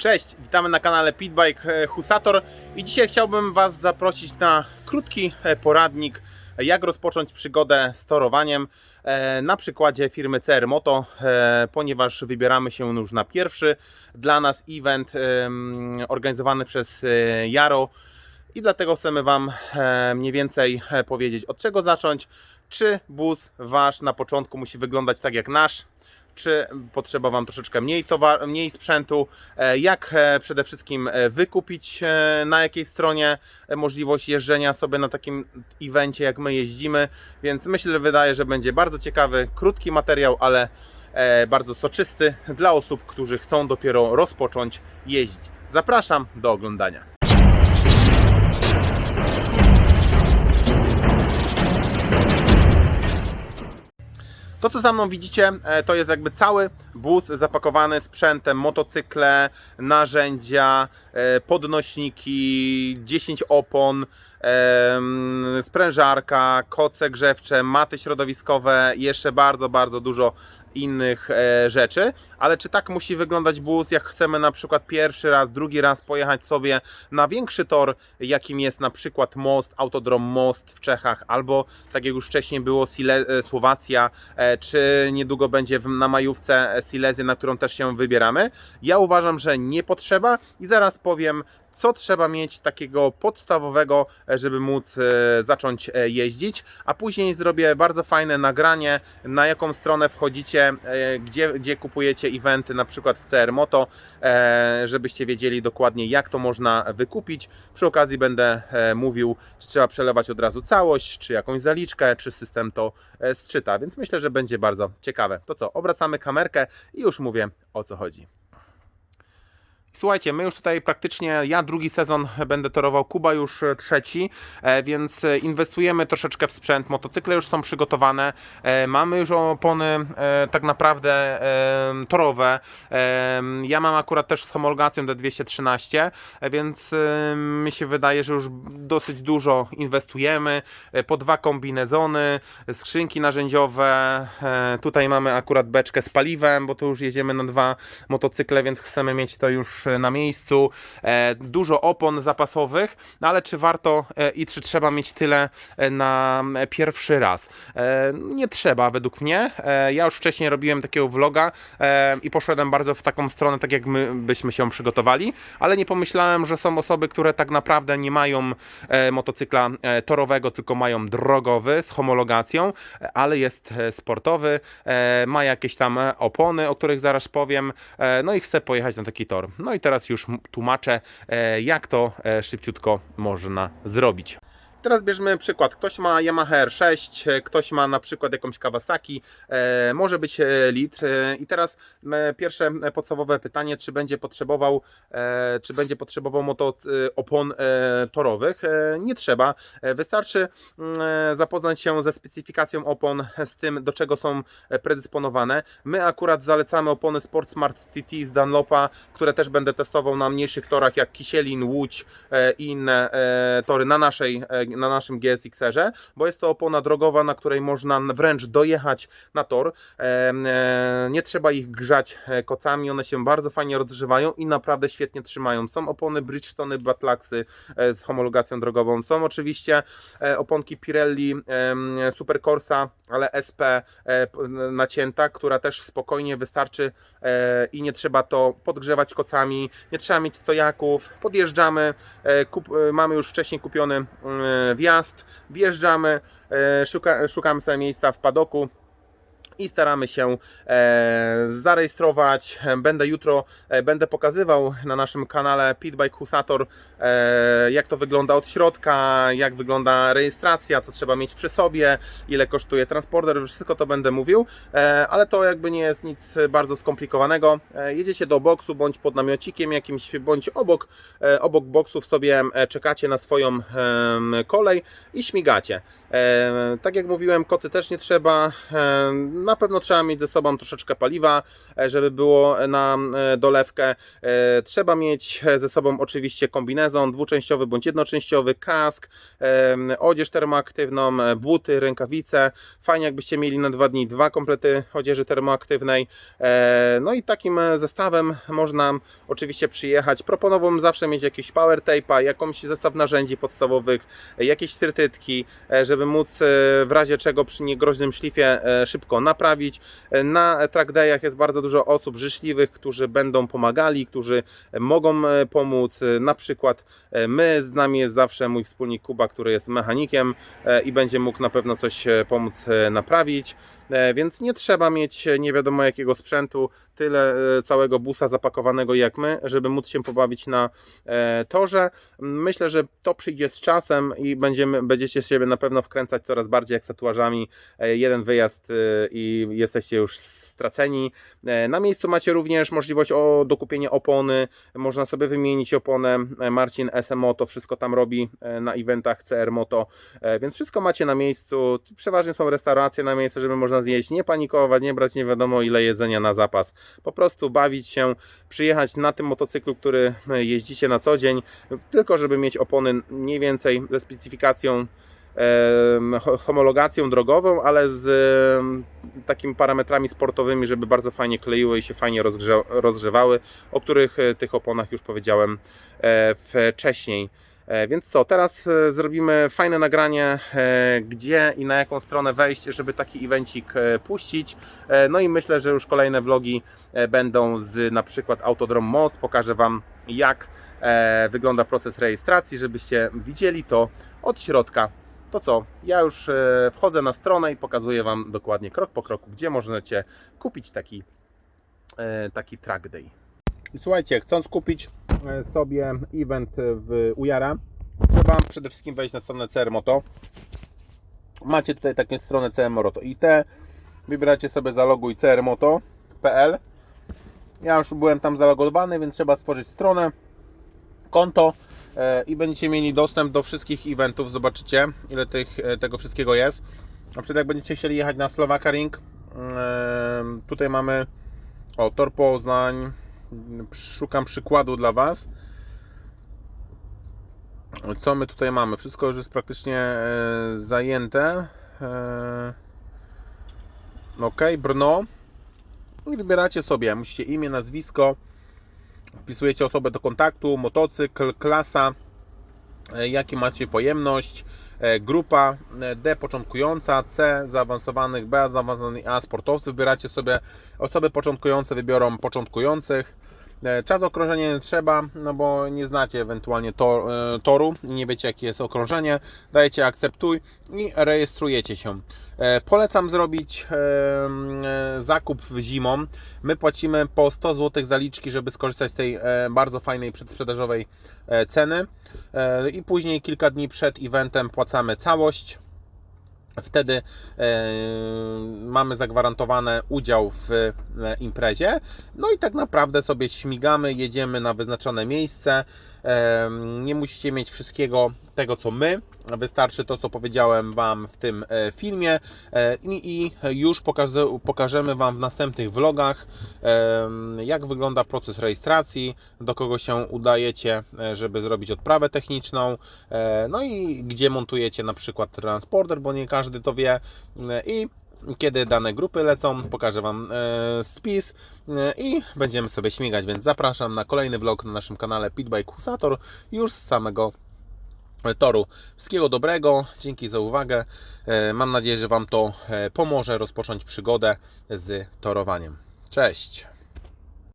Cześć, witamy na kanale Pitbike e, Husator. I dzisiaj chciałbym Was zaprosić na krótki e, poradnik, e, jak rozpocząć przygodę z torowaniem na przykładzie firmy CR Moto, ponieważ wybieramy się już na pierwszy dla nas event organizowany przez Jaro. I dlatego chcemy Wam mniej więcej powiedzieć od czego zacząć, czy bus Wasz na początku musi wyglądać tak jak nasz, czy potrzeba Wam troszeczkę mniej, towar, mniej sprzętu, e, jak e, przede wszystkim e, wykupić na jakiej stronie możliwość jeżdżenia sobie na takim evencie jak my jeździmy, więc myślę, że wydaje, że będzie bardzo ciekawy, krótki materiał, ale bardzo soczysty dla osób, którzy chcą dopiero rozpocząć jeździć. Zapraszam do oglądania. To, co za mną widzicie, e, to jest jakby cały bus zapakowany sprzętem, motocykle, narzędzia, e, podnośniki, 10 opon, sprężarka, koce grzewcze, maty środowiskowe jeszcze bardzo, bardzo dużo innych e, rzeczy. Ale czy tak musi wyglądać bus, jak chcemy na przykład pierwszy raz, drugi raz pojechać sobie na większy tor, jakim jest na przykład most, Autodrom Most w Czechach, albo tak jak już wcześniej było Sile- e, Słowacja, e, czy niedługo będzie na majówce Silezję, na którą też się wybieramy. Ja uważam, że nie potrzeba i zaraz powiem, co trzeba mieć takiego podstawowego, żeby móc zacząć jeździć, a później zrobię bardzo fajne nagranie, na jaką stronę wchodzicie, e, gdzie, gdzie kupujecie eventy, na przykład w CR Moto, e, żebyście wiedzieli dokładnie, jak to można wykupić. Przy okazji będę e, mówił, czy trzeba przelewać od razu całość, czy jakąś zaliczkę, czy system to e, sczyta, więc myślę, że będzie bardzo ciekawe. To co, obracamy kamerkę i już mówię o co chodzi. Słuchajcie, my już tutaj praktycznie, ja drugi sezon będę torował, Kuba już e, trzeci, e, więc e, inwestujemy troszeczkę w sprzęt, motocykle już są przygotowane, mamy już opony tak naprawdę torowe, ja mam akurat też z homologacją D213, e, więc mi się wydaje, że już dosyć dużo inwestujemy, po dwa kombinezony, skrzynki narzędziowe, tutaj mamy akurat beczkę z paliwem, bo tu już jedziemy na dwa motocykle, więc chcemy mieć to już na miejscu. E, Dużo opon zapasowych, no ale czy warto e, i czy trzeba mieć tyle e, na pierwszy raz? Nie trzeba według mnie. Ja już wcześniej robiłem takiego vloga i poszedłem bardzo w taką stronę, tak jak my byśmy się przygotowali, ale nie pomyślałem, że są osoby, które tak naprawdę nie mają motocykla torowego, tylko mają drogowy z homologacją, ale jest sportowy, ma jakieś tam opony, o których zaraz powiem, no i chce pojechać na taki tor. No i teraz już tłumaczę, e, jak to e, szybciutko można zrobić. Teraz bierzmy przykład. Ktoś ma Yamaha R6, e, ktoś ma na przykład jakąś Kawasaki, e, może być e, litr. I teraz pierwsze podstawowe pytanie, czy będzie potrzebował, czy będzie potrzebował moto opon torowych? Nie trzeba. Wystarczy mm, zapoznać się ze specyfikacją opon, z tym do czego są predysponowane. My akurat zalecamy opony Sport Smart TT z Dunlopa, które też będę testował na mniejszych torach jak Kisielin, Łódź i inne tory na, naszej, na naszym GSX-erze, bo jest to opona drogowa, na której można wręcz dojechać na tor. E, Nie trzeba ich grzać e, kocami, one się bardzo fajnie rozgrzewają i naprawdę świetnie trzymają. Są opony Bridgestone, Batlaxy e, z homologacją drogową. Są oczywiście oponki Pirelli Super Corsa, ale SP nacięta, która też spokojnie wystarczy i nie trzeba to podgrzewać kocami, nie trzeba mieć stojaków. Podjeżdżamy, mamy już wcześniej kupiony e, wjazd, wjeżdżamy, e, szuka, szukamy sobie miejsca w padoku i staramy się e, zarejestrować. Będę jutro, e, będę pokazywał na naszym kanale Pitbike Husator, e, jak to wygląda od środka, jak wygląda rejestracja, co trzeba mieć przy sobie, ile kosztuje transporter, wszystko to będę mówił, ale to jakby nie jest nic bardzo skomplikowanego. Jedziecie do boksu, bądź pod namiocikiem jakimś, bądź obok, obok boksów sobie czekacie na swoją kolej i śmigacie. Tak jak mówiłem, kocy też nie trzeba. Na pewno trzeba mieć ze sobą troszeczkę paliwa. E, żeby było na e, dolewkę. E, Trzeba mieć ze sobą oczywiście kombinezon dwuczęściowy bądź jednoczęściowy, kask, e, odzież termoaktywną, e, buty, rękawice. Fajnie jakbyście mieli na dwa dni dwa komplety odzieży termoaktywnej. E, No i takim e, zestawem można oczywiście przyjechać. Proponowałbym zawsze mieć jakiś power tape'a, jakąś zestaw narzędzi podstawowych, e, jakieś strytytki, e, żeby móc e, w razie czego przy niegroźnym szlifie e, szybko naprawić. E, Na track dayach jest bardzo dużo osób życzliwych, którzy będą pomagali, którzy mogą e, pomóc. E, Na przykład e, my, z nami jest zawsze mój wspólnik Kuba, który jest mechanikiem i będzie mógł na pewno coś pomóc naprawić. E, Więc nie trzeba mieć e, nie wiadomo jakiego sprzętu, tyle e, całego busa zapakowanego jak my, żeby móc się pobawić na torze. Myślę, że to przyjdzie z czasem i będziemy, będziecie siebie na pewno wkręcać coraz bardziej jak z tatuażami. Jeden wyjazd i jesteście już straceni. Na miejscu macie również możliwość o dokupienie opony. Można sobie wymienić oponę. E, Marcin SMO to wszystko tam robi na eventach CR Moto, więc wszystko macie na miejscu. Przeważnie są restauracje na miejscu, żeby można zjeść, nie panikować, nie brać nie wiadomo ile jedzenia na zapas. Po prostu bawić się, przyjechać na tym motocyklu, który e, jeździcie na co dzień, tylko żeby mieć opony mniej więcej ze specyfikacją homologacją drogową, ale z takimi parametrami sportowymi, żeby bardzo fajnie kleiły i się fajnie rozgrze- rozgrzewały, o których e, tych oponach już powiedziałem e, wcześniej. E, Więc co, teraz e, zrobimy fajne nagranie, e, gdzie i na jaką stronę wejść, żeby taki evencik puścić. No i myślę, że już kolejne vlogi będą z na przykład Autodrom Most. Pokażę Wam jak wygląda proces rejestracji, żebyście widzieli to od środka. To co, ja już wchodzę na stronę i pokazuję Wam dokładnie krok po kroku, gdzie możecie kupić taki, taki track day. I słuchajcie, chcąc kupić sobie event w Ujara, trzeba przede wszystkim wejść na stronę CR Moto. Macie tutaj taką stronę CR Moto IT. Wybieracie sobie zaloguj crmoto.pl. Ja już byłem tam zalogowany, więc trzeba stworzyć stronę, konto e, i będziecie mieli dostęp do wszystkich eventów. Zobaczycie, ile tych, e, tego wszystkiego jest. Na przykład jak będziecie chcieli jechać na Slovakia Ring, e, tutaj mamy o, Tor Poznań. Szukam przykładu dla Was. Co my tutaj mamy? Wszystko już jest praktycznie e, zajęte. E, ok, Brno. I wybieracie sobie, musicie imię, nazwisko, wpisujecie osobę do kontaktu, motocykl, klasa, e, jakie macie pojemność, grupa D początkująca, C zaawansowanych, B zaawansowanych, A sportowcy. Wybieracie sobie osoby początkujące, wybiorą początkujących. E, Czas okrążenia nie trzeba, no bo nie znacie ewentualnie to, e, toru, nie wiecie jakie jest okrążenie. Dajecie akceptuj i rejestrujecie się. E, Polecam zrobić zakup zimą. My płacimy po 100 zł zaliczki, żeby skorzystać z tej bardzo fajnej przedsprzedażowej ceny. I później kilka dni przed eventem płacamy całość. Wtedy e, mamy zagwarantowane udział w e, imprezie. No i tak naprawdę sobie śmigamy, jedziemy na wyznaczone miejsce. E, nie musicie mieć wszystkiego tego, co my. Wystarczy to, co powiedziałem Wam w tym e, filmie. E, i, już pokaże, pokażemy Wam w następnych vlogach, jak wygląda proces rejestracji, do kogo się udajecie, e, żeby zrobić odprawę techniczną, no i gdzie montujecie na przykład transporter, bo nie każdy to wie. I kiedy dane grupy lecą, pokażę Wam spis i będziemy sobie śmigać, więc zapraszam na kolejny vlog na naszym kanale Pitbike Husator już z samego toru. Wszystkiego dobrego, dzięki za uwagę. E, Mam nadzieję, że Wam to e, pomoże rozpocząć przygodę z torowaniem. Cześć!